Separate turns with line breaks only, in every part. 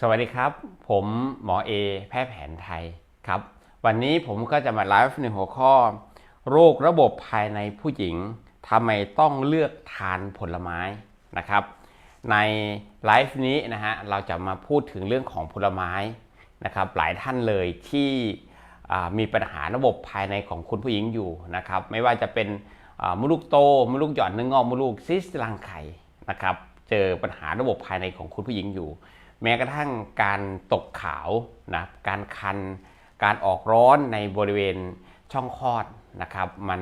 สวัสดีครับ ผมหมอเอแพทย์แผนไทยครับ วันนี้ผมก็จะมาไลฟ์ในหัวข้อ โรคระบบภายในผู้หญิงทำไมต้องเลือกทานผลไม้นะครับ ในไลฟ์นี้นะฮะเราจะมาพูดถึงเรื่องของผลไม้นะครับ หลายท่านเลยที่มีปัญหาระบบภายในของคุณผู้หญิงอยู่นะครับ ไม่ว่าจะเป็นมดลูกโตมดลูกหย่อนเนื้องอกมดลูกซิสต์รังไข่นะครับ เจอปัญหาระบบภายในของคุณผู้หญิงอยู่ แม้กระทั่งการตกขาวนะการคัน การออกร้อนในบริเวณช่องคลอดนะครับ มัน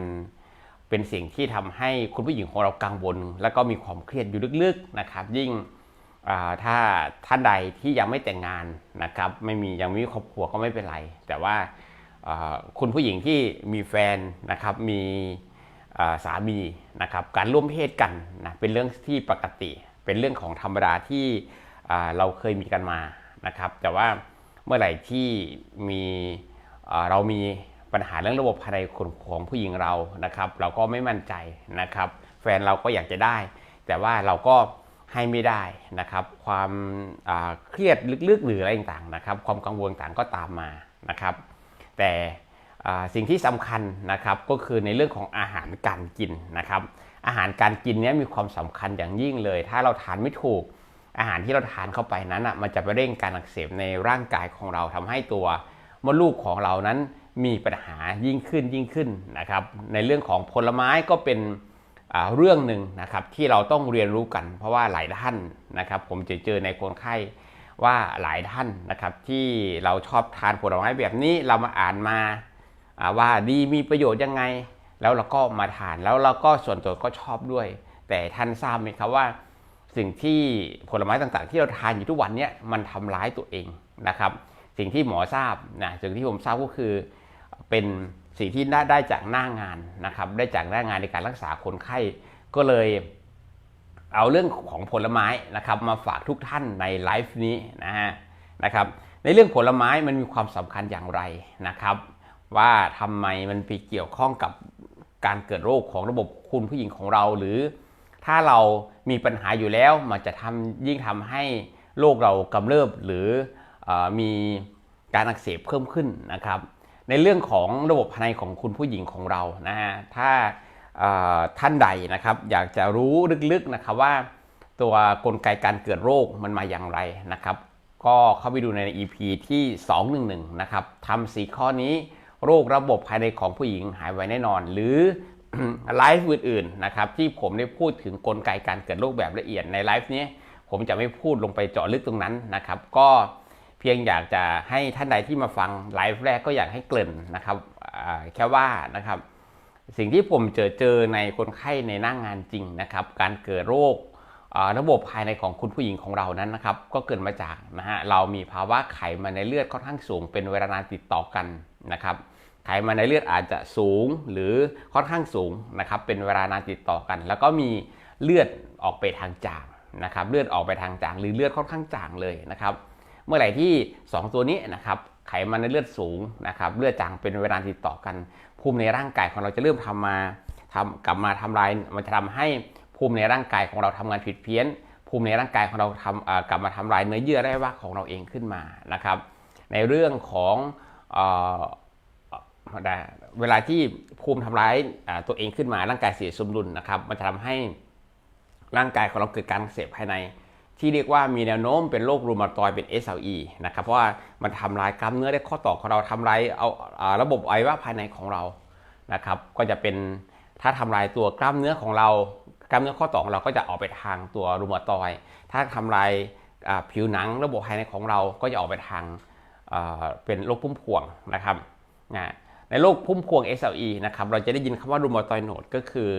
เป็นสิ่งที่ทำให้คุณผู้หญิงของเรากังวล แล้วก็มีความเครียดอยู่ลึกๆนะครับ ยิ่งถ้าท่านใดที่ยังไม่แต่งงานนะครับ ไม่มียังไม่มีครอบครัวก็ไม่เป็นไร แต่ว่าคุณผู้หญิงที่มีแฟนนะครับมีสามีนะครับการร่วมเพศกันนะเป็นเรื่องที่ปกติ เป็นเรื่องของธรรมดาที่ เราเคยมีกันมานะครับ แต่ว่าเมื่อไหร่ที่มีเรามีปัญหาเรื่องระบบภายในของของผู้หญิงเรานะครับ เราก็ไม่มั่นใจนะครับ แฟนเราก็อยากจะได้ แต่ว่าเราก็ให้ไม่ได้นะครับ ความเครียดลึกๆหรืออะไรต่างๆนะครับ ความกังวลต่างก็ตามมานะครับ แต่สิ่งที่สำคัญนะครับก็คือในเรื่องของอาหารการกินนะครับ อาหารการกินนี้มีความสำคัญอย่างยิ่งเลย ถ้าเราทานไม่ถูก อาหารที่เราทานเข้าไปนั้นอะมันจะไปเร่งการอักเสบในร่างกายของเราทำให้ตัวมดลูกของเรานั้นมีปัญหายิ่งขึ้นยิ่งขึ้นนะครับ ในเรื่องของผลไม้ก็เป็นอ่าเรื่องหนึ่งนะครับที่เราต้องเรียนรู้กัน เพราะว่าหลายท่านนะครับ ผมจะเจอในคนไข้ว่าหลายท่านนะครับที่เราชอบทานผลไม้แบบนี้เรามาอ่านมาอ่าว่าดีมีประโยชน์ยังไง แล้วเราก็มาทานแล้วเราก็ส่วนตัวก็ชอบด้วย แต่ท่านทราบไหมครับว่า สิ่งที่ผลไม้ต่างๆ ที่เราทานอยู่ทุกวันเนี้มันทำร้ายตัวเองนะครับ สิ่งที่หมอทราบนะสิ่งที่ผมทราบก็คือเป็นสิ่งที่ได้ได้จากหน้างานนะครับ ได้จากหน้างานในการรักษาคนไข้ก็เลยเอาเรื่องของผลไม้นะครับ มาฝากทุกท่านในไลฟ์นี้นะฮะนะครับ ในเรื่องผลไม้มันมีความสำคัญอย่างไรนะครับ ว่าทำไมมันไปเกี่ยวข้องกับการเกิดโรคของระบบคุณผู้หญิงของเราหรือ ถ้าเรามีปัญหาอยู่แล้วมันจะทำยิ่งทำให้โรคเรากำเริบหรืออมีการอักเสบเพิ่มขึ้นนะครับ ในเรื่องของระบบภายในของคุณผู้หญิงของเรานะฮะถ้าท่านใดนะครับอยากจะรู้ลึกๆนะครับว่า ตัวกลไกการเกิดโรคมันมาอย่างไรนะครับ ก็เข้าไปดูใน EP ที่ 211 นะครับทำสีข้อนี้โรคระบบภายในของผู้หญิงหายไวแน่นอน หรือ ไลฟ์อื่นๆนะครับที่ผมได้พูดถึงกลไกการเกิดโรคแบบละเอียดในไลฟ์นี้ผมจะไม่พูดลงไปเจาะลึกตรงนั้นนะครับ ก็เพียงอยากจะให้ท่านใดที่มาฟังไลฟ์แรกก็อยากให้เกริ่นนะครับแค่ว่านะครับ สิ่งที่ผมเจอเจอในคนไข้ในหน้างงานจริงนะครับ การเกิดโรคระบบภายในของคุณผู้หญิงของเรานั้นนะครับ ก็เกิดมาจากนะฮะเรามีภาวะไขมันในเลือดค่อนข้างสูงเป็นเวลานานติดต่อกันนะครับ ไขมันในเลือดอาจจะสูงหรือค่อนข้างสูงนะครับ เป็นเวลานานติดต่อกัน แล้วก็มีเลือดออกไปทางจางนะครับ เลือดออกไปทางจาง หรือเลือดค่อนข้างจางเลยนะครับ เมื่อไหร่ที่ 2 ตัวนี้นะครับ ไขมันในเลือดสูงนะครับ เลือดจางเป็นเวลาติดต่อกัน ภูมิในร่างกายของเราจะเริ่มทำมาทำกลับมาทำลาย มันจะทำให้ภูมิในร่างกายของเราทำงานผิดเพี้ยน ภูมิในร่างกายของเราทำกลับมาทำลายเนื้อเยื่อแร่ว่ากของเราเองขึ้นมานะครับ ในเรื่องของ เอ่อได้เวลาที่ภูมิทำร้ายตัวเองขึ้นมาร่างกายเสียสมดุลนะครับ มันจะทำให้ร่างกายของเราเกิดการเสบภายใน ที่เรียกว่ามีแนวโน้มเป็นโรครูมาตอยเป็น SLE นะครับเพราะว่ามันทำลายกล้ามเนื้อและข้อต่อของเราทำลายเอาอ่าระบบอวัยวะภายในของเรานะครับ ก็จะเป็นถ้าทำลายตัวกล้ามเนื้อของเรากล้ามเนื้อข้อต่อของเราก็จะออกไปทางตัวรูมาตอย ถ้าทำลายผิวหนังระบบภายในของเราก็จะออกไปทางอ่าเป็นโรคพุ่มพวงนะครับนะ ในโรคพุ่มพวง SLE นะครับเราจะได้ยินคำว่ารูมาตอยโนดก็คือ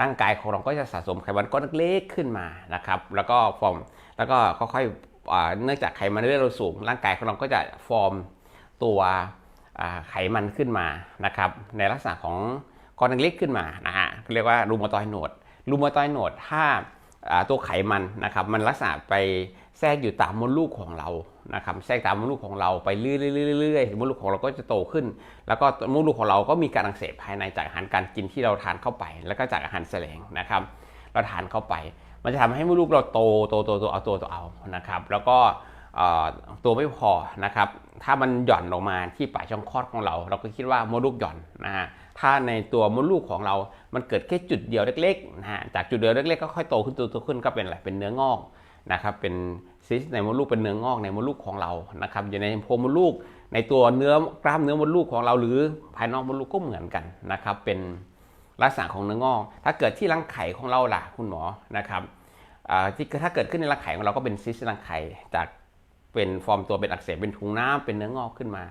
ร่างกายของเราก็จะสะสมไขมันก้อนเล็กขึ้นมานะครับแล้วก็ฟอร์มแล้วก็ค่อยๆเนื่องจากไขมันในเลือดเราสูง ร่างกายของเราก็จะฟอร์มตัวไขมันขึ้นมานะครับในลักษณะของก้อนเล็กขึ้นมานะฮะเรียกว่ารูมาตอยโนดรูมาตอยโนดถ้าอ่าตัวไขมันนะครับมันลักษณะไปแทรกอยู่ตามมดลูกของเรา นะครับแทรกตามมดลูกของเราไปเรื่อยๆมดลูกของเราก็จะโตขึ้น แล้วก็มดลูกของเราก็มีการอักเสบภายในจากอาหารการกินที่เราทานเข้าไป แล้วก็จากอาหารแสลงนะครับเราทานเข้าไป มันจะทำให้มดลูกเราโตโตโตโตเอาโตโตเอานะครับ แล้วก็ตัวไม่พอนะครับ ถ้ามันหย่อนลงมาที่ปลายช่องคลอดของเรา เราก็คิดว่ามดลูกหย่อนนะฮะ ถ้าในตัวมดลูกของเรา มันเกิดแค่จุดเดียวเล็กๆนะฮะ จากจุดเดียวเล็กๆก็ค่อยโตขึ้นโตขึ้นก็เป็นอะไร เป็นเนื้องอกนะครับ เป็น ซิสในมดลูกเป็นเนื้องอกในมดลูกของเรานะครับอยู่ในโพรงมดลูกในตัวเนื้อกล้ามเนื้อมดลูกของเราหรือภายนอกมดลูกก็เหมือนกันนะครับเป็นลักษณะของเนื้องอก ถ้าเกิดที่รังไข่ของเราล่ะคุณหมอนะครับที่ถ้าเกิดขึ้นในรังไข่ของเราก็เป็นซิสรังไข่จากเป็นฟอร์มตัวเป็นอักเสบเป็นถุงน้ำเป็นเนื้องอกขึ้นมา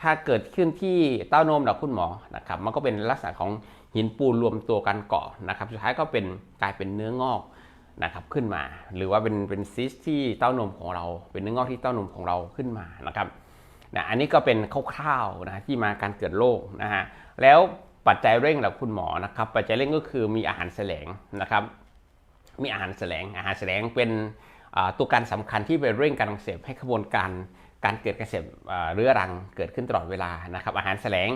ถ้าเกิดขึ้นที่เต้านมเราคุณหมอนะครับมันก็เป็นลักษณะของหินปูนรวมตัวกันเกาะนะครับ สุดท้ายก็เป็นกลายเป็นเนื้องอก นะครับขึ้นมา หรือว่าเป็นเป็นซิสที่เต้านมของเรา เป็นเนื้องอกที่เต้านมของเราขึ้นมานะครับนะอันนี้ก็เป็นคร่าวๆนะที่มาการเกิดโรคนะฮะแล้วปัจจัยเร่งหล่าคุณหมอนะครับ ปัจจัยเร่งก็คือมีอาหารแสลงนะครับ มีอาหารแสลงอาหารแสลงเป็นตัวการสำคัญที่ไปเร่งการอักเสบให้กระบวนการการเกิดการเสบเรื้อรังเกิดขึ้นตลอดเวลานะครับ อาหารแสลง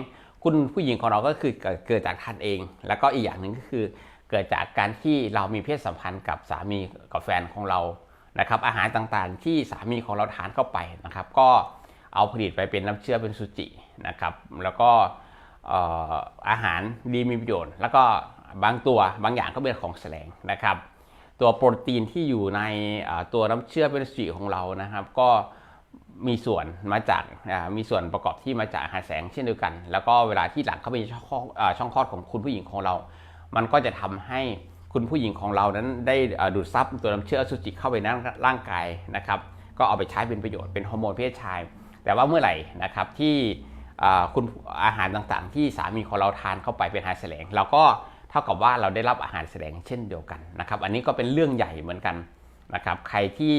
คุณผู้หญิงของเราก็คือเกิดเกิดจากทานเอง แล้วก็อีกอย่างหนึ่งก็คือ เกิดจากการที่เรามีเพศสัมพันธ์กับสามีกับแฟนของเรานะครับอาหารต่างๆ ที่สามีของเราทานเข้าไปนะครับ ก็เอาผลิตไปเป็นน้ำเชื่อเป็นสุจินะครับ แล้วก็เอ่อาหารดีมีประโยชน์ แล้วก็บางตัวบางอย่างก็เป็นของแสลงนะครับ ตัวโปรตีนที่อยู่ในตัวน้ำเชื่อเป็นสีของเรานะครับ ก็มีส่วนมาจากมีส่วนประกอบที่มาจากอาหารแสงเช่นเดียวกัน แล้วก็เวลาที่หลังเข้าไปในช่องคลอดของคุณผู้หญิงของเรา มันก็จะทำให้คุณผู้หญิงของเรานั้นได้ดูดซับตัวน้ำเชื่ออสุจิเข้าไปในร่างกายนะครับก็เอาไปใช้เป็นประโยชน์เป็นฮอร์โมนเพศชาย แต่ว่าเมื่อไหร่นะครับที่คุณอาหารต่างๆ ที่สามีของเราทานเข้าไปเป็นอาหารแสลงเราก็เท่ากับว่าเราได้รับอาหารแสลงเช่นเดียวกันนะครับอันนี้ก็เป็นเรื่องใหญ่เหมือนกันนะครับใครที่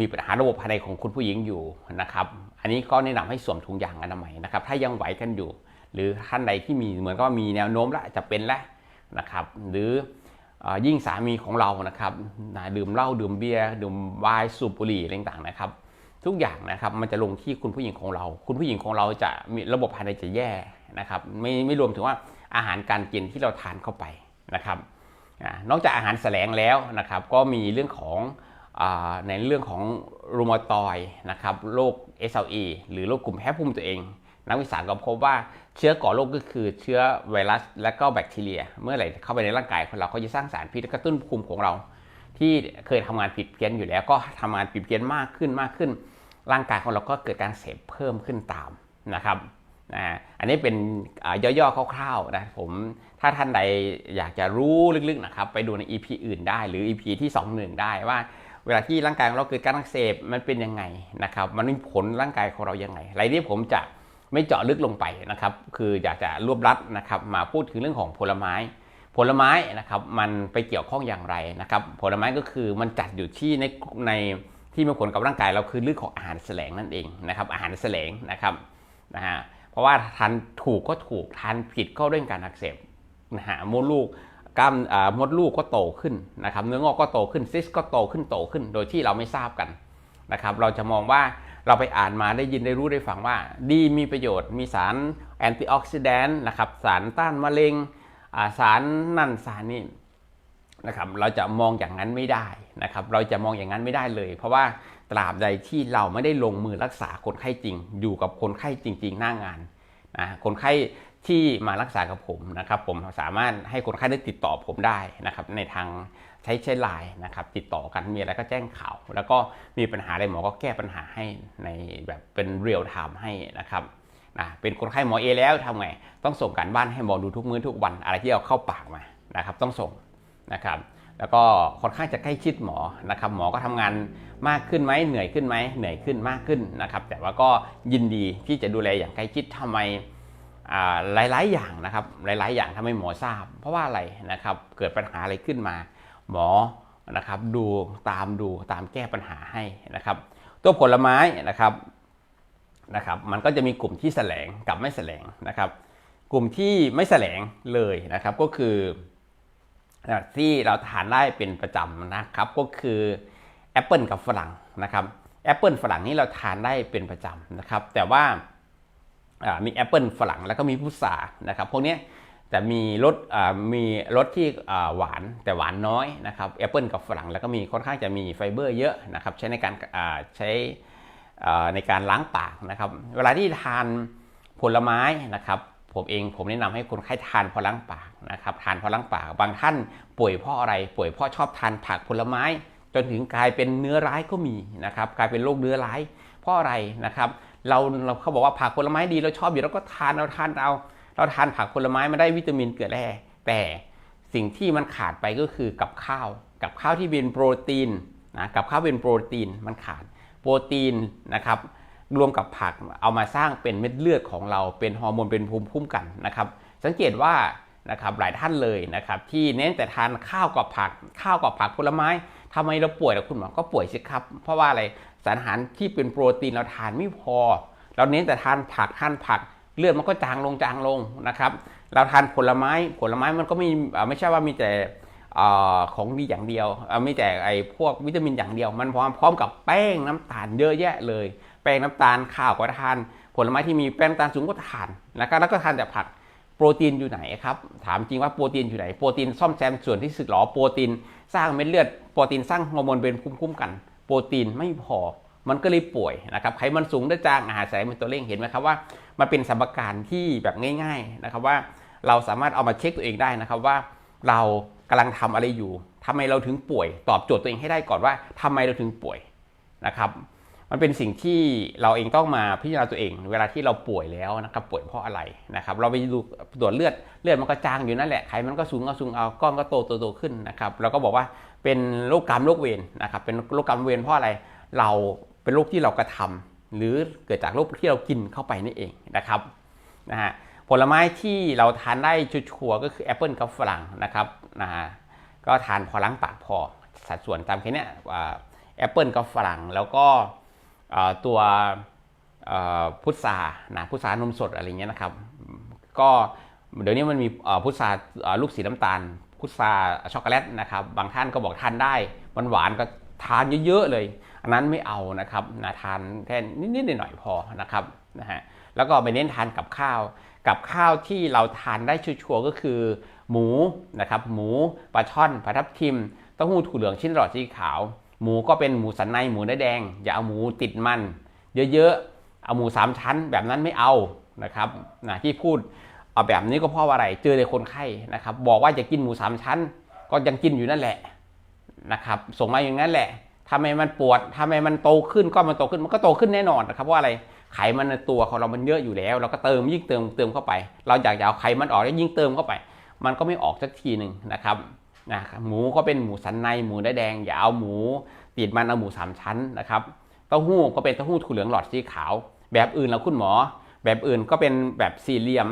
มีปัญหาระบบภายในของคุณผู้หญิงอยู่นะครับ อันนี้ก็แนะนำให้สวมถุงยางอนามัยนะครับ ถ้ายังไหวกันอยู่ หรือท่านใดที่มีเหมือนก็มีแนวโน้มและจะเป็นแล้วนะครับหรืออยิ่งสามีของเรานะครับดื่มเหล้าดื่มเบียร์ดื่มไวน์สูบบุหรี่อะไรต่างๆนะครับ ทุกอย่างนะครับมันจะลงที่คุณผู้หญิงของเรา คุณผู้หญิงของเราจะมีระบบภายในจะแย่นะครับไม่ไม่รวมถึงว่าอาหารการกินที่เราทานเข้าไปนะครับนอกจากอาหารแสลงแล้วนะครับ ก็มีเรื่องของอในเรื่องของรูมาตอยนะครับโรค SLE หรือโรคกลุ่มแพ้ภูมิตัวเอง นักวิชาการก็พบว่าเชื้อก่อโรคก็คือเชื้อไวรัสและก็แบคทีเรีย เมื่อไหร่เข้าไปในร่างกายของเราก็จะสร้างสารพิษกระตุ้นภูมิของเรา ที่เคยทำงานผิดเพี้ยนอยู่แล้ว ก็ทำงานผิดเพี้ยนมากขึ้นมากขึ้น ร่างกายของเราก็เกิดการเสพเพิ่มขึ้นตามนะครับนะอันนี้เป็นย่อๆคร่าวๆนะผมถ้าท่านใดอยากจะรู้ลึกๆนะครับไปดูใน EP อื่นได้หรือ EP ที่21ได้ว่าเวลาที่ร่างกายของเราเกิดการอักเสบมันเป็นยังไงนะครับ มันมีผลร่างกายของเรายังไงอะไรที่ผมจะ ไม่เจาะลึกลงไปนะครับ คืออยากจะรวบรัดนะครับ มาพูดถึงเรื่องของผลไม้ ผลไม้นะครับมันไปเกี่ยวข้องอย่างไรนะครับ ผลไม้ก็คือมันจัดอยู่ที่ในในที่มีผลกับร่างกายเราคือเรื่องของอาหารแสลงนั่นเองนะครับ อาหารแสลงนะครับนะฮะเพราะว่าทานถูกก็ถูกทานผิดก็เรื่องการอักเสบนะฮะมดลูกกล้ามอ่ามดลูกก็โตขึ้นนะครับ เนื้องอกก็โตขึ้นซิสก็โตขึ้นโตขึ้น โดยที่เราไม่ทราบกัน นะครับเราจะมองว่าเราไปอ่านมาได้ยินได้รู้ได้ฟังว่า ดีมีประโยชน์มีสารแอนตี้ออกซิแดนต์นะครับสารต้านมะเร็งสารนั่นสารนี่นะครับเราจะมองอย่างนั้นไม่ได้นะครับเราจะมองอย่างนั้นไม่ได้เลย เพราะว่าตราบใดที่เราไม่ได้ลงมือรักษาคนไข้จริง อยู่กับคนไข้จริง ๆ หน้างานนะคนไข้ที่มารักษากับผมนะครับผมสามารถให้คนไข้ได้ติดต่อผมได้นะครับในทาง ใช้ใช้ไลน์นะครับติดต่อกันมีอะไรก็แจ้งข่าว แล้วก็มีปัญหาอะไรหมอก็แก้ปัญหาให้ในแบบเป็นเรียลไทม์ให้นะครับนะเป็นคนไข้หมอเอแล้วทำไง ต้องส่งการบ้านให้หมอดูทุกมื้อทุกวันอะไรที่เอาเข้าปากมานะครับต้องส่งนะครับแล้วก็ค่อนข้างจะใกล้ชิดหมอนะครับหมอก็ทำงานมากขึ้นไหมเหนื่อยขึ้นไหมเหนื่อยขึ้นมากขึ้นนะครับแต่ว่าก็ยินดีที่จะดูแลอย่างใกล้ชิดทำไมหลายๆอย่างนะครับหลายๆ อย่างทำให้หมอทราบ เพราะว่าอะไรนะครับเกิดปัญหาอะไรขึ้นมา หมอนะครับดูตามดูตามแก้ปัญหาให้นะครับ ตัวผลไม้นะครับนะครับ มันก็จะมีกลุ่มที่แสลงกับไม่แสลงนะครับ กลุ่มที่ไม่แสลงเลยนะครับก็คือที่เราทานได้เป็นประจำนะครับก็คือแอปเปิลกับฝรั่งนะครับแอปเปิลฝรั่งนี่เราทานได้เป็นประจำนะครับ แต่ว่ามีแอปเปิลฝรั่งแล้วก็มีพุทรานะครับ พวกนี้ แต่มีรสมีรสที่หวานแต่หวานน้อยนะครับแอปเปิลกับฝรั่งแล้วก็มีค่อนข้างจะมีไฟเบอร์เยอะนะครับ ใช้ในการใช้ในการล้างปากนะครับ เวลาที่ทานผลไม้นะครับ ผมเองผมแนะนำให้คนไข้ทานพอล้างปากนะครับทานพอล้างปากบางท่านป่วยเพราะอะไร ป่วยเพราะชอบทานผักผลไม้ จนถึงกลายเป็นเนื้อร้ายก็มีนะครับ กลายเป็นโรคเนื้อร้ายเพราะอะไรนะครับ เราเราเขาบอกว่าผักผลไม้ดีเราชอบอยู่เราก็ทานเราทานเอา เราทานผักผลไม้มาได้วิตามินเกลือแร่แต่สิ่งที่มันขาดไปก็คือกับข้าว กับข้าวที่เป็นโปรตีนนะกับข้าวเป็นโปรตีนมันขาดโปรตีนนะครับรวมกับผักเอามาสร้างเป็นเม็ดเลือดของเราเป็นฮอร์โมนเป็นภูมิคุ้มกันนะครับ สังเกตว่านะครับหลายท่านเลยนะครับที่เน้นแต่ทานข้าวกับผักข้าวกับผักผลไม้ทำไมเราป่วยล่ะคุณหมอก็ป่วยสิครับ เพราะว่าอะไรสารอาหารที่เป็นโปรตีนเราทานไม่พอ เราเน้นแต่ทานผักทานผัก เลือดมันก็จางลงจางลงนะครับ เราทานผลไม้ผลไม้มันก็ไม่ไม่ใช่ว่ามีแต่อของดีอย่างเดียวไม่แต่ไอ้พวกวิตามินอย่างเดียว มันพร้อมพร้อมกับแป้งน้ำตาลเยอะแยะเลย แป้งน้ำตาลข้าวก็ทาน ผลไม้ที่มีแป้งน้ำตาลสูงก็ทานนะครับแล้วก็ทานแต่ผักโปรตีนอยู่ไหนครับถามจริงว่าโปรตีนอยู่ไหนโปรตีนซ่อมแซมส่วนที่สึกหรอโปรตีน สร้างเม็ดเลือดโปรตีนสร้างฮอร์โมนเป็นภูมิคุ้มกัน โปรตีนไม่พอ มันก็เลยป่วยนะครับไขมันสูงได้จางอาหารใส่เป็นตัวเร่งเห็นไหมครับว่ามันเป็นสมการที่แบบง่าย ๆนะครับว่าเราสามารถเอามาเช็คตัวเองได้นะครับว่าเรากำลังทำอะไรอยู่ทำไมเราถึงป่วย ตอบโจทย์ตัวเองให้ได้ก่อนว่าทำไมเราถึงป่วยนะครับ มันเป็นสิ่งที่เราเองต้องมาพิจารณาตัวเอง เวลาที่เราป่วยแล้วนะครับป่วยเพราะอะไรนะครับ เราไปดูตรวจเลือดเลือดมันก็จางอยู่นั่นแหละไขมันก็สูงเอาสูงเอาก้อนก็โตโตโตขึ้นนะครับเราก็บอกว่าเป็นโรคกรรมโรคเวรนะครับเป็นโรคกรรมเวรเพราะอะไรเรา เป็นโรคที่เรากระทำหรือเกิดจากโรคที่เรากินเข้าไปนี่เองนะครับนะฮะผลไม้ที่เราทานได้ชัวร์ก็คือแอปเปิลกับฝรั่งนะครับนะฮะก็ทานพอล้างปากพอสัดส่วนตามแค่นี้แอปเปิลกับฝรั่งแล้วก็ตัวพุทรานะพุทรานมสดอะไรเงี้ยนะครับ ก็เดี๋ยวนี้มันมีพุทราลูกสีน้ำตาล พุทราช็อกโกแลตนะครับ บางท่านก็บอกทานได้มันหวานก็ทานเยอะๆเลย อันนั้นไม่เอานะครับนะทานแค่นิดๆหน่อยๆพอนะครับนะฮะแล้วก็ไปเน้นทานกับข้าว กับข้าวที่เราทานได้ชัวร์ก็คือ หมูนะครับหมูปลาช่อนปลาทับทิมเต้าหู้ถั่วเหลืองชิ้นหลอดสีขาว หมูก็เป็นหมูสันในหมูเนื้อแดง อย่าเอาหมูติดมัน เยอะๆเอาหมูสามชั้นแบบนั้นไม่เอานะครับนะที่พูดเอาแบบนี้ก็เพราะอะไรเจอในคนไข้นะครับ บอกว่าจะกินหมูสามชั้น ก็ยังกินอยู่นั่นแหละนะครับ ส่งมาอย่างนั้นแหละ ทำไมมันปวดทำไมมันโตขึ้นก็มันโตขึ้นมันก็โตขึ้นแน่นอนนะครับเพราะอะไรไขมันในตัวของเรามันเยอะอยู่แล้ว เราก็เติมยิ่งเติมเติมเข้าไป เราอยากจะเอาไขมันออกแล้วยิ่งเติมเข้าไป มันก็ไม่ออกสักทีหนึ่งนะครับนะหมูก็เป็นหมูสันในหมูเนื้อแดง อย่าเอาหมูติดมันเอาหมูสามชั้นนะครับเต้าหู้ก็เป็นเต้าหู้ถั่วเหลืองหลอดสีขาว แบบอื่นแล้วคุณหมอ แบบอื่นก็เป็นแบบสี่เหลี่ยม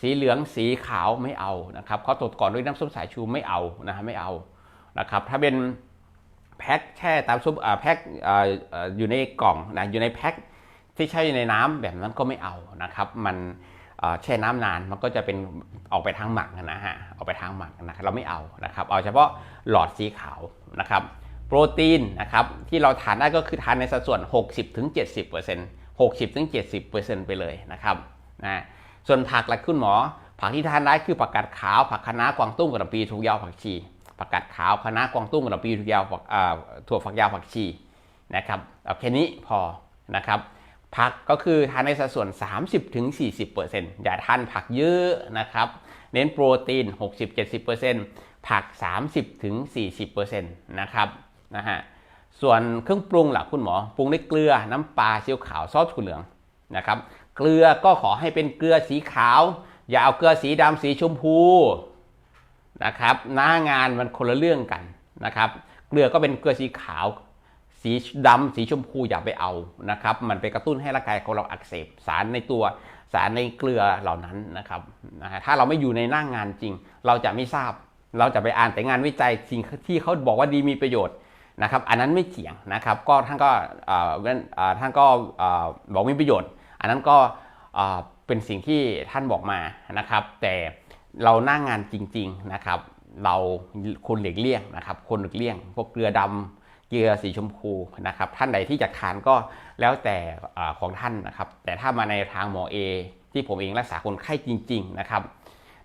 สีเหลืองสีขาวไม่เอานะครับเขาตรวจก่อนด้วยน้ำส้มสายชูไม่เอานะฮะไม่เอานะครับ ถ้าเป็น แพ็คแช่ตามซุปอ่าแพ็คอยู่ในกล่องนะอยู่ในแพ็คที่แช่อยู่ในน้ำแบบนั้นก็ไม่เอานะครับ มันแช่น้ำนานมันก็จะเป็นออกไปทางหมักนะฮะออกไปทางหมักนะครับเราไม่เอานะครับ เอาเฉพาะหลอดสีขาวนะครับโปรตีนนะครับที่เราทานได้ก็คือทานในสัดส่วน 60-70% 60-70%ไปเลยนะครับนะส่วนผักหละคุณหมอ ผักที่ทานได้คือผักกาดขาว ผักคะน้ากวางตุ้งกระปีถั่วยาวผักชี ผักกาดขาวคะน้ากวางตุ้งกระปีถั่วยาวผักถั่วฝักยาวผักชีนะครับเอาแค่นี้พอนะครับผักก็คือทานในสัดส่วน 30-40%อย่าทานผักเยอะนะครับ เน้นโปรตีน 60-70%ผัก 30-40%นะครับนะฮะส่วนเครื่องปรุงหล่ะคุณหมอ ปรุงด้วยเกลือน้ำปลาซีอิ๊วขาวซอสถั่วเหลืองนะครับ เกลือก็ขอให้เป็นเกลือสีขาว อย่าเอาเกลือสีดำสีชมพู นะครับหน้างานมันคนละเรื่องกันนะครับ เกลือก็เป็นเกลือสีขาว สีดำสีชมพูอย่าไปเอานะครับ มันไปกระตุ้นให้ร่างกายของเราอักเสบสารในตัวสารในเกลือเหล่านั้นนะครับนะฮะถ้าเราไม่อยู่ในหน้างงานจริง เราจะไม่ทราบ เราจะไปอ่านแต่งานวิจัยสิ่งที่เขาบอกว่าดีมีประโยชน์นะครับ อันนั้นไม่เถียงนะครับ ก็ท่านก็ท่านก็บอกมีประโยชน์ อันนั้นก็เป็นสิ่งที่ท่านบอกมานะครับ แต่ เราหน้างานจริง ๆนะครับ เราคนหลีกเลี่ยงนะครับ คนหลีกเลี่ยง พวกเกลือดำเกลือสีชมพูนะครับ ท่านใดที่จะทานก็แล้วแต่ของท่านนะครับ แต่ถ้ามาในทางหมอเอที่ผมเองรักษาคนไข้จริง ๆนะครับ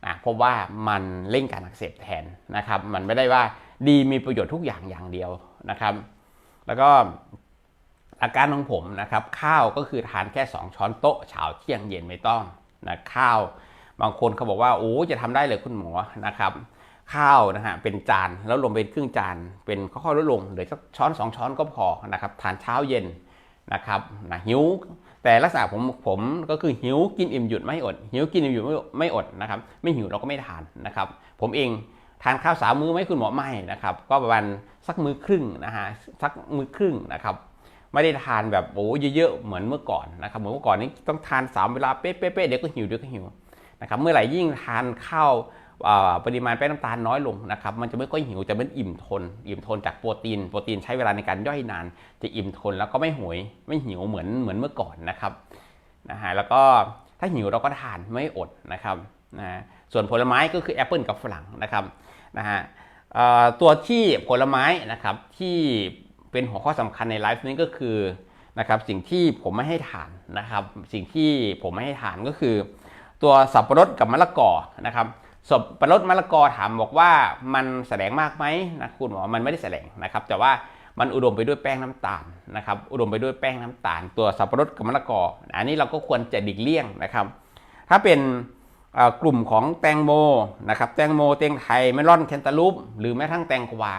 นะพบว่ามันเร่งการอักเสบแทนนะครับ มันไม่ได้ว่าดีมีประโยชน์ทุกอย่างอย่างเดียวนะครับ แล้วก็อาการของผมนะครับ ข้าวก็คือทานแค่ 2 ช้อนโต๊ะเช้าเที่ยงเย็นไม่ต้องนะข้าว บางคนเขาบอกว่าโอ้จะทำได้เลยคุณหมอนะครับ ข้าวนะฮะเป็นจานแล้วลงเป็นครึ่งจาน เป็นค่อยๆลดลงเหลือสักช้อนสองช้อนก็พอนะครับทานเช้าเย็นนะครับนะหิวแต่ลักษณะผมผมก็คือหิวกินอิ่มหยุดไม่อดหิวกินอิ่มหยุดไม่ไม่อดนะครับ ไม่หิวเราก็ไม่ทานนะครับ ผมเองทานข้าวสามมื้อไหมคุณหมอไม่นะครับ ก็ประมาณสักมื้อครึ่งนะฮะสักมื้อครึ่งนะครับ ไม่ได้ทานแบบโอ้เยอะๆเหมือนเมื่อก่อนนะครับเหมือนเมื่อก่อนนี้ต้องทานสามเวลาเป๊ะๆเดี๋ยวก็หิวเดี๋ยวก็หิว นะครับเมื่อไหร่ยิ่งทานข้าวปริมาณแป้งน้ำตาลน้อยลงนะครับมันจะไม่ค่อยหิวจะเป็นอิ่มทน อิ่มทนจากโปรตีน โปรตีนใช้เวลาในการย่อยนาน จะอิ่มทนแล้วก็ไม่หวยไม่หิวเหมือนเหมือนเมื่อก่อนนะครับนะฮะแล้วก็ถ้าหิวเราก็ทานไม่อดนะครับนะส่วนผลไม้ก็คือแอปเปิลกับฝรั่งนะครับนะฮะตัวที่ผลไม้นะครับที่เป็นหัวข้อสำคัญในไลฟ์นี้ก็คือนะครับสิ่งที่ผมไม่ให้ทานนะครับ สิ่งที่ผมไม่ให้ทานก็คือ ตัวสับปะรดกับมะละกอนะครับสับปะรดมะละกอถามบอกว่ามันแสลงมากไหมนะคุณหมอมันไม่ได้แสลงนะครับ แต่ว่ามันอุดมไปด้วยแป้งน้ำตาลนะครับอุดมไปด้วยแป้งน้ำตาล ตัวสับปะรดกับมะละกอ อันนี้เราก็ควรจะดิกเลี่ยงนะครับ ถ้าเป็นกลุ่มของแตงโมนะครับแตงโมเตงไทยเมลอนแคนตาลูปหรือแม้ทั้งแตงกวา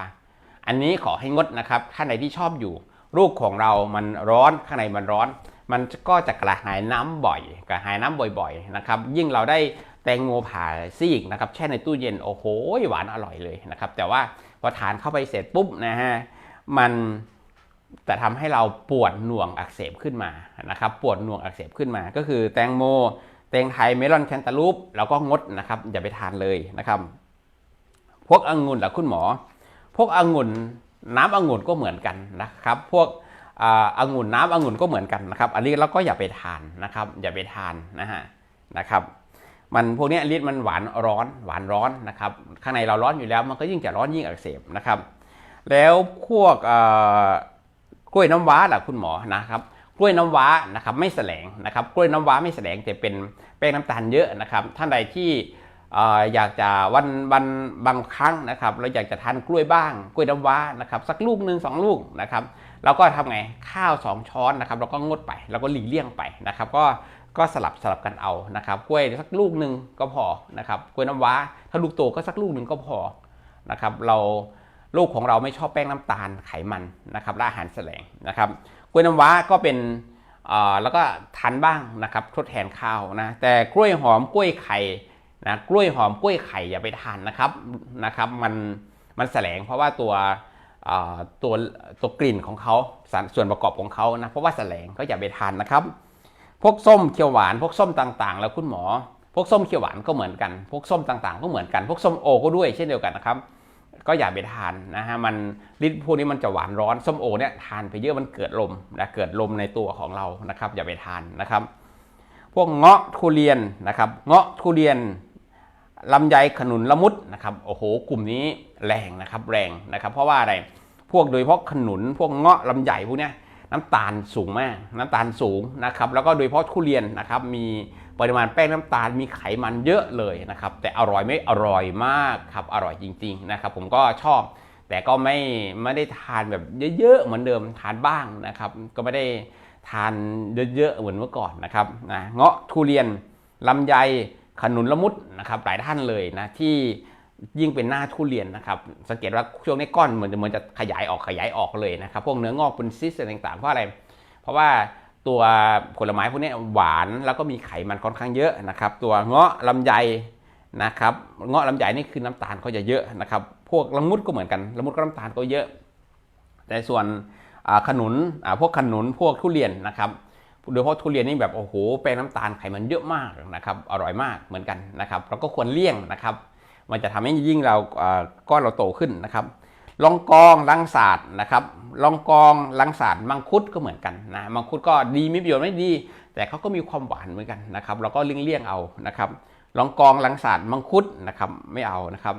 อันนี้ขอให้งดนะครับท่านใดที่ชอบอยู่ลูกของเรามันร้อนข้างในมันร้อน มันก็จะกระหายน้ำบ่อย กระหายน้ำบ่อยๆนะครับ ยิ่งเราได้แตงโมผ่าซีกนะครับแช่ในตู้เย็นโอ้โหหวานอร่อยเลยนะครับ แต่ว่าพอทานเข้าไปเสร็จปุ๊บนะฮะมันแต่ทำให้เราปวดหน่วงอักเสบขึ้นมานะครับ ปวดหน่วงอักเสบขึ้นมา ก็คือแตงโม แตงไทยเมลอนแคนตาลูปเราก็งดนะครับ อย่าไปทานเลยนะครับ พวกองุ่นหรือคุณหมอ พวกองุ่นน้ำองุ่นก็เหมือนกันนะครับ พวก องุ่นน้ำองุ่นก็เหมือนกันนะครับ อันนี้เราก็อย่าไปทานนะครับ อย่าไปทานนะฮะนะครับ มันพวกนี้ลิ้นมันหวานร้อนหวานร้อนนะครับ ข้างในเราร้อนอยู่แล้ว มันก็ยิ่งจะร้อนยิ่งอักเสบนะครับ แล้วพวกกล้วยน้ำว้าล่ะคุณหมอนะครับ กล้วยน้ำว้านะครับไม่แสลงนะครับ กล้วยน้ำว้าไม่แสลงแต่เป็นแป้งน้ำตาลเยอะนะครับ ท่านใดที่อยากจะวันวันบางครั้งนะครับ เราอยากจะทานกล้วยบ้าง กล้วยน้ำว้านะครับ สักลูกหนึ่งสองลูกนะครับ เราก็ทำไงข้าว 2 ช้อนนะครับเราก็งดไปเราก็หลีเลี่ยงไปนะครับ ก็ก็สลับสลับกันเอานะครับกล้วยสักลูกหนึ่งก็พอนะครับกล้วยน้ำว้า ถ้าลูกโตก็สักลูกหนึ่งก็พอนะครับ เราลูกของเราไม่ชอบแป้งน้ำตาลไขมันนะครับและอาหารแสลงนะครับกล้วยน้ำว้าก็เป็นแล้วก็ทานบ้างนะครับทดแทนข้าวนะแต่กล้วยหอมกล้วยไข่นะกล้วยหอมกล้วยไข่อย่าไปทานนะครับนะครับ มันมันแสลงเพราะว่าตัว ตัวตัวกลิ่นของเขาส่วนประกอบของเขานะเพราะว่าแสลงก็อย่าไปทานนะครับ พวกส้มเขียวหวาน พวกส้มต่างๆ แล้วคุณหมอ พวกส้มเขียวหวานก็เหมือนกัน พวกส้มต่างๆ ก็เหมือนกัน พวกส้มโอก็ด้วยเช่นเดียวกันนะครับ ก็อย่าไปทานนะฮะมันลิ้นพวกนี้มันจะหวานร้อนส้มโอเนี่ยทานไปเยอะมันเกิดลมนะเกิดลมในตัวของเรานะครับ อย่าไปทานนะครับ พวกเงาะทุเรียนนะครับ เงาะทุเรียน ลำไยขนุนละมุดนะครับโอ้โหกลุ่มนี้แรงนะครับแรงนะครับ เพราะว่าอะไรพวกโดยเฉพาะขนุนพวกเงาะลำไยพวกนี้น้ำตาลสูงมาก น้ำตาลสูงนะครับแล้วก็โดยเฉพาะทุเรียนนะครับมีปริมาณแป้งน้ำตาลมีไขมันเยอะเลยนะครับแต่อร่อยไม่อร่อยมากครับอร่อยจริงๆนะครับผมก็ชอบ แต่ก็ไม่ไม่ได้ทานแบบเยอะๆเหมือนเดิมทานบ้างนะครับก็ไม่ได้ทานเยอะๆเหมือนเมื่อก่อนนะครับนะเงาะทุเรียนลำไย ขนุนละมุดนะครับหลายท่านเลยนะที่ยิ่งเป็นหน้าทุเรียนนะครับสังเกตว่าช่วงนี้ก้อนเหมือนจะเหมือนจะขยายออกขยายออกเลยนะครับพวกเนื้องอกเป็นซิสอะไรต่างๆเพราะอะไร เพราะว่าตัวผลไม้พวกนี้หวานแล้วก็มีไขมันค่อนข้างเยอะนะครับ ตัวเงาะลำไยนะครับเงาะลำไยนี่คือน้ำตาลเขาจะเยอะนะครับ พวกละมุดก็เหมือนกันละมุดก็น้ำตาลก็เยอะ แต่ส่วนขนุนพวกขนุนพวกทุเรียนนะครับ โดยเฉพาะทุเรียนนี่แบบโอ้โหแป้งน้ำตาลไขมันเยอะมากนะครับอร่อยมากเหมือนกันนะครับเราก็ควรเลี่ยงนะครับ มันจะทำให้ยิ่งเราก้อนเราโตขึ้นนะครับลองกองลังศาสตร์นะครับลองกองลังศาสตร์มังคุดก็เหมือนกันนะมังคุดก็ดีมีประโยชน์ไม่ดี แต่เขาก็มีความหวานเหมือนกันนะครับเราก็เลี่ยงๆเอานะครับลองกองลังศาสตร์มังคุดนะครับไม่เอานะครับ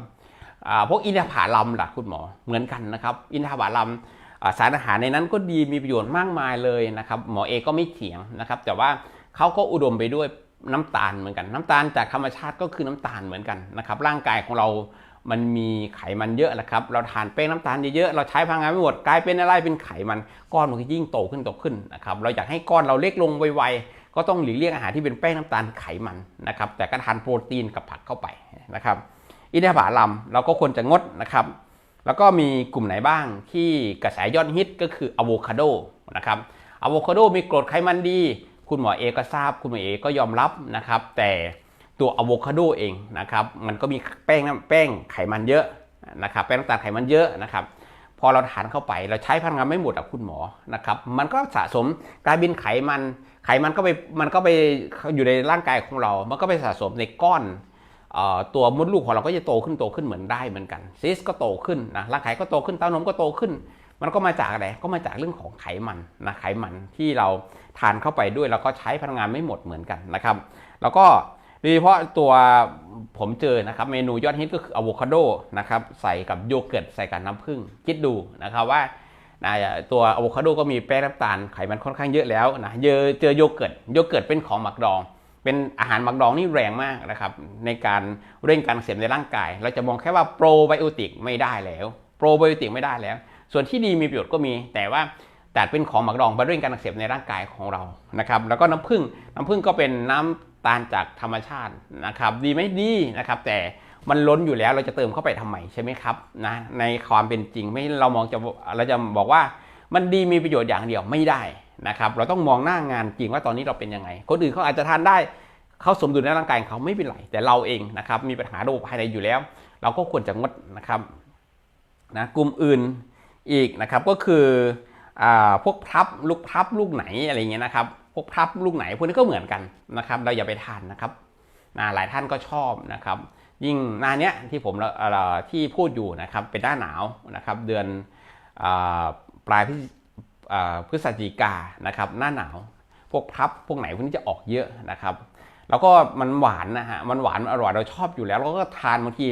พวกอินทผลัมล่ะคุณหมอเหมือนกันนะครับ อินทผลัม สารอาหารในนั้นก็ดีมีประโยชน์มากมายเลยนะครับหมอเอก็ไม่เถียงนะครับแต่ว่าเขาก็อุดมไปด้วยน้ำตาลเหมือนกัน น้ำตาลจากธรรมชาติก็คือน้ำตาลเหมือนกันนะครับร่างกายของเรามันมีไขมันเยอะนะครับ เราทานแป้งน้ำตาลเยอะๆ เราใช้พลังงานไม่หมด กลายเป็นอะไรเป็นไขมัน ก้อนมันก็ยิ่งโตขึ้นโตขึ้นนะครับ เราอยากให้ก้อนเราเล็กลงไวๆ ก็ต้องหลีกเลี่ยงอาหารที่เป็นแป้งน้ำตาลไขมันนะครับ แต่ก็ทานโปรตีนกับผักเข้าไปนะครับ อินทผลัมเราก็ควรจะงดนะครับ แล้วก็มีกลุ่มไหนบ้างที่กระแสยอดฮิตก็คืออะโวคาโดนะครับอะโวคาโดมีกรดไขมันดี คุณหมอเอก็ทราบ คุณหมอเอก็ยอมรับนะครับ แต่ตัวอะโวคาโดเองนะครับ มันก็มีแป้งน้ำแป้งไขมันเยอะนะครับ แป้งน้ำตาลไขมันเยอะนะครับ พอเราทานเข้าไปเราใช้พลังงานไม่หมดอะคุณหมอนะครับ มันก็สะสมกลายเป็นไขมัน ไขมันก็ไปมันก็ไปอยู่ในร่างกายของเรา มันก็ไปสะสมในก้อน ตัวมดลูกของเราก็จะโตขึ้นโตขึ้นเหมือนได้เหมือนกันซิสก็โตขึ้นนะร่างกายก็โตขึ้นเต้านมก็โตขึ้น มันก็มาจากอะไรก็มาจากเรื่องของไขมันนะไขมันที่เราทานเข้าไปด้วยแล้วก็ใช้พลังงานไม่หมดเหมือนกันนะครับ แล้วก็โดยเฉพาะตัวผมเจอนะครับเมนูยอดฮิตก็คืออะโวคาโดนะครับใส่กับโยเกิร์ตใส่กับน้ำผึ้งคิดดูนะครับว่าตัวอะโวคาโดก็มีแป้งน้ำตาลไขมันค่อนข้างเยอะแล้วนะเจอเจอโยเกิร์ตโยเกิร์ตเป็นของหมักดอง เป็นอาหารหมักดองนี่แรงมากนะครับในการเร่งการอักเสพในร่างกาย เราจะมองแค่ว่าโปรไบโอติกไม่ได้แล้วโปรไบโอติกไม่ได้แล้ว ส่วนที่ดีมีประโยชน์ก็มี แต่ว่าแต่เป็นของหมักดองมาเร่งการอักเสบในร่างกายของเรานะครับแล้วก็น้ำผึ้งน้ำผึ้งก็เป็นน้ำตาลจากธรรมชาตินะครับดีไหมดีนะครับแต่มันล้นอยู่แล้วเราจะเติมเข้าไปทำไมใช่ไหมครับนะในความเป็นจริงไม่เรามองจะเราจะบอกว่ามันดีมีประโยชน์อย่างเดียวไม่ได้ นะครับเราต้องมองหน้างานจริงว่าตอนนี้เราเป็นยังไง คนอื่นเขาอาจจะทานได้เขาสมดุลในร่างกายเขาไม่เป็นไรแต่เราเองนะครับมีปัญหาระบบภายในอยู่แล้ว เราก็ควรจะงดนะครับนะกลุ่มอื่นอีกนะครับก็คืออพวกพับลูกพับลูกไหนอะไรเงี้ยนะครับพวกพับลูกไหนพวกนี้ก็เหมือนกันนะครับ เราอย่าไปทานนะครับนะหลายท่านก็ชอบนะครับ ยิ่งหน้าเนี้ยที่ผมที่พูดอยู่นะครับเป็นหน้าหนาวนะครับ เดือนปลาย พฤศจิกานะครับหน้าหนาวพวกพับพวกไหนพวกนี้จะออกเยอะนะครับ แล้วก็มันหวานนะฮะมันหวานอร่อยเราชอบอยู่แล้วเราก็ทานบางที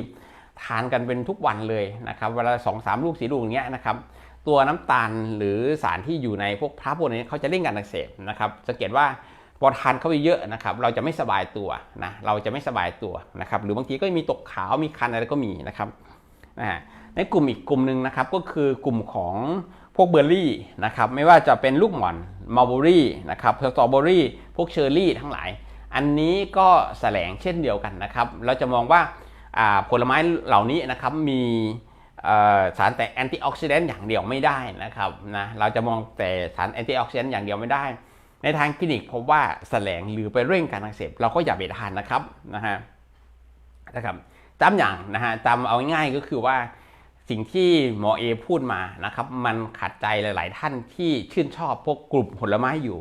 ทานกันเป็นทุกวันเลยนะครับเวลาสองสามลูกสีลูกอย่างเงี้ยนะครับตัวน้ำตาลหรือสารที่อยู่ในพวกพระพวกนี้เขาจะเร่งการอักเสบนะครับสังเกตว่าพอทานเข้าไปเยอะนะครับเราจะไม่สบายตัวนะเราจะไม่สบายตัวนะครับหรือบางทีก็มีตกขาวมีคันอะไรก็มีนะครับนะในกลุ่มอีกกลุ่มหนึ่งนะครับก็คือกลุ่มของ พวกเบอร์รี่นะครับไม่ว่าจะเป็นลูกหม่อนมัลเบอรี่นะครับสตรอเบอรี่พวกเชอร์รี่ทั้งหลาย อันนี้ก็แสลงเช่นเดียวกันนะครับเราจะมองว่าผลไม้เหล่านี้นะครับมีสารแต่แอนตี้ออกซิแดนต์อย่างเดียวไม่ได้นะครับนะเราจะมองแต่สารแอนตี้ออกซิแดนต์อย่างเดียวไม่ได้ ในทางคลินิกพบว่าแสลงหรือไปเร่งการอักเสบเราก็อย่าไปทานนะครับนะฮะนะครับจำอย่างนะฮะจำเอาง่ายก็คือว่า สิ่งที่หมอเอพูดมานะครับ มันขัดใจหลาย ๆ ท่านที่ชื่นชอบพวกกลุ่มผลไม้อยู่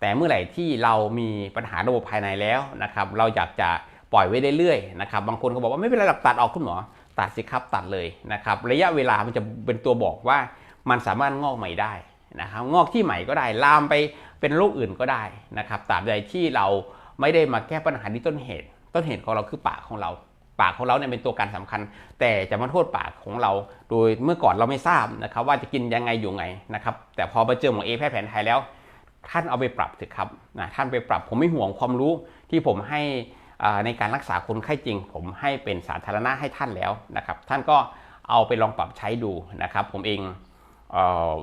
แต่เมื่อไหร่ที่เรามีปัญหาระบบภายในแล้วนะครับ เราอยากจะปล่อยไว้เรื่อย ๆ นะครับ บางคนก็บอกว่าไม่เป็นไรหรอกตัดออกคุณหมอ ตัดสิครับตัดเลยนะครับ ระยะเวลามันจะเป็นตัวบอกว่ามันสามารถงอกใหม่ได้นะครับ งอกที่ใหม่ก็ได้ลามไปเป็นโรคอื่นก็ได้นะครับตราบใดที่เราไม่ได้มาแก้ปัญหาที่ต้นเหตุ ต้นเหตุของเราคือปากของเรา ปากของเราเนี่ยเป็นตัวการสำคัญ แต่จะมาโทษปากของเรา โดยเมื่อก่อนเราไม่ทราบนะครับว่าจะกินยังไงอยู่ไงนะครับแต่พอไปเจอหมอเอแพทย์แผนไทยแล้ว ท่านเอาไปปรับเถอะครับนะท่านไปปรับผมไม่ห่วงความรู้ที่ผมให้ในการรักษาคนไข้จริง ผมให้เป็นสาธารณะให้ท่านแล้วนะครับท่านก็เอาไปลองปรับใช้ดูนะครับผมเองเอ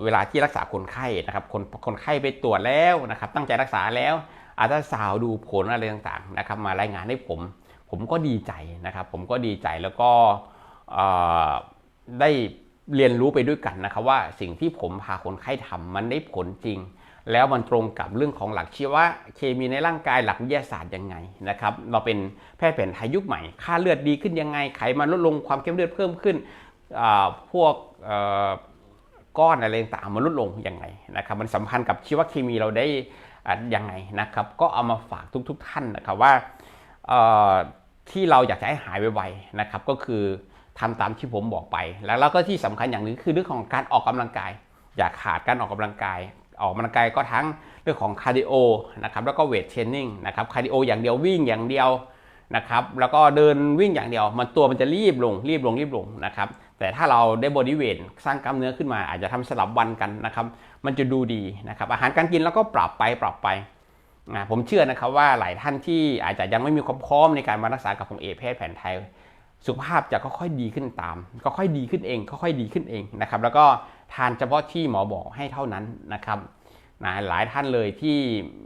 เวลาที่รักษาคนไข้นะครับคนคนไข้ไปตรวจแล้วนะครับตั้งใจรักษาแล้วอาจจะสาวดูผลอะไรต่างๆนะครับมารายงานให้ผม ผมก็ดีใจนะครับ ผมก็ดีใจแล้วก็ได้เรียนรู้ไปด้วยกันนะครับว่าสิ่งที่ผมพาคนไข้ทำมันได้ผลจริง แล้วมันตรงกับเรื่องของหลักชีวะเคมีในร่างกายหลักวิทยาศาสตร์ยังไงนะครับเราเป็นแพทย์แผนไทยยุคใหม่ ค่าเลือดดีขึ้นยังไง ไขมันลดลงความเข้มเลือดเพิ่มขึ้นพวกก้อนอะไรต่างมันลดลงยังไงนะครับมันสัมพันธ์กับชีวเคมีเราได้ยังไงนะครับ ก็เอามาฝากทุกๆท่านนะครับว่า ที่เราอยากจะให้หายไวๆนะครับก็คือทำตามที่ผมบอกไป แล้วก็ที่สำคัญอย่างหนึ่งคือเรื่องของการออกกำลังกาย อย่าขาดการออกกำลังกาย ออกกำลังกายก็ทั้งเรื่องของคาร์ดิโอนะครับแล้วก็เวทเทรนนิ่งนะครับคาร์ดิโออย่างเดียววิ่งอย่างเดียวนะครับแล้วก็เดินวิ่งอย่างเดียว มันตัวมันจะรีบลงรีบลงรีบลงนะครับแต่ถ้าเราได้บอดี้เวทสร้างกล้ามเนื้อขึ้นมาอาจจะทำสลับวันกันนะครับมันจะดูดีนะครับอาหารการกินแล้วก็ปรับไปปรับไป นะผมเชื่อนะครับว่าหลายท่านที่อาจจะยังไม่มีความพร้อมในการมารักษากับผมเอแพทย์แผนไทย สุขภาพจะค่อยๆดีขึ้นตาม ก็ค่อยดีขึ้นเองค่อยๆดีขึ้นเองนะครับ แล้วก็ทานเฉพาะที่หมอบอกให้เท่านั้นนะครับนะหลายท่านเลยที่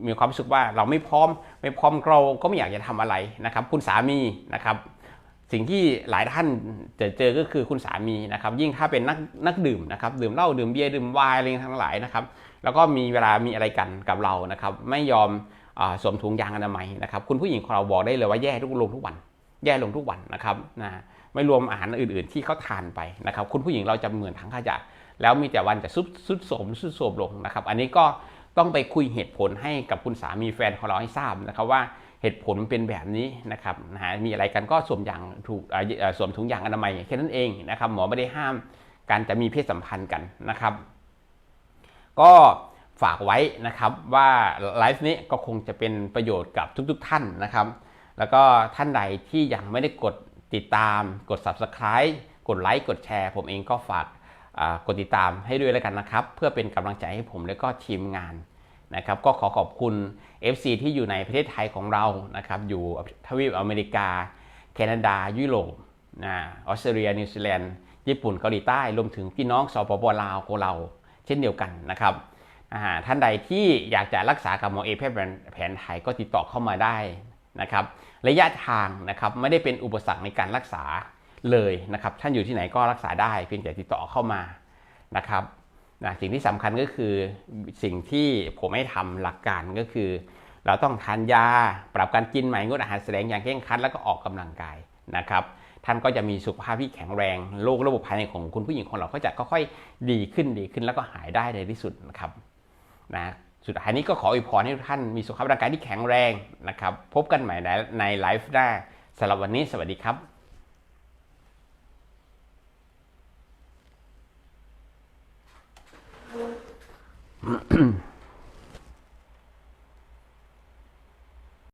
มีความรู้สึกว่าเราไม่พร้อม ไม่พร้อมเราก็ไม่อยากจะทำอะไรนะครับ คุณสามีนะครับ สิ่งที่หลายท่านจะเจอก็คือคุณสามีนะครับ ยิ่งถ้าเป็นนักนักดื่มนะครับ ดื่มเหล้าดื่มเบียร์ดื่มไวน์อะไรทั้งหลายนะครับ แล้วก็มีเวลามีอะไรกันกับเรานะครับ ไม่ยอมอสวมถุงยางอนามัยนะครับ คุณผู้หญิงของเราบอกได้เลยว่าแย่ทุกลงทุกวัน แย่ลงทุกวันนะครับนะไม่รวมอาหารอื่น ๆ ที่เขาทานไปนะครับ คุณผู้หญิงเราจะเหมือนถังขยะแล้วมีแต่วันจะซุดซุดโสมซุดโสมลงนะครับ อันนี้ก็ต้องไปคุยเหตุผลให้กับคุณสามีแฟนของเราให้ทราบนะครับว่าเหตุผลมันเป็นแบบนี้นะครับนะฮะมีอะไรกันก็สวมยางถูกสวมถุงยางอนามัยแค่นั้นเองนะครับ หมอไม่ได้ห้ามการจะมีเพศสัมพันธ์กันนะครับ ก็ฝากไว้นะครับว่าไลฟ์นี้ก็คงจะเป็นประโยชน์กับทุก ๆ ท่านนะครับ แล้วก็ท่านใดที่ยังไม่ได้กดติดตาม กด subscribe กดไลค์กดแชร์ ผมเองก็ฝากกดติดตามให้ด้วยแล้วกันนะครับ เพื่อเป็นกำลังใจให้ผมและก็ทีมงานนะครับก็ขอขอบคุณ FC ที่อยู่ในประเทศไทยของเรานะครับอยู่ทวีปอเมริกา แคนาดา ยุโรปออสเตรเลียนิวซีแลนด์ญี่ปุ่นเกาหลีใต้รวมถึงพี่น้องสปปลาวของเรา เช่นเดียวกันนะครับท่านใดที่อยากจะรักษากับหมอเอแพทย์แผนไทยก็ติดต่อเข้ามาได้นะครับระยะทางนะครับไม่ได้เป็นอุปสรรคในการรักษาเลยนะครับท่านอยู่ที่ไหนก็รักษาได้ เพียงแต่ติดต่อเข้ามานะครับนะสิ่งที่สำคัญก็คือสิ่งที่ผมให้ทำหลักการก็คือ เราต้องทานยา ปรับการกินใหม่งดอาหารแสดงอย่างเคร่งครัดแล้วก็ออกกำลังกายนะครับ ท่านก็จะมีสุขภาพที่แข็งแรงโรคระบบภายในของคุณผู้หญิงของเราก็จะค่อยๆดีขึ้นดีขึ้นแล้วก็หายได้ในที่สุดนะครับนะสุดท้ายนี้ก็ขออวยพรให้ทุกท่านมีสุขภาพร่างกายที่แข็งแรงนะครับ พบกันใหม่ในในไลฟ์หน้าสำหรับวันนี้สวัสดีครับ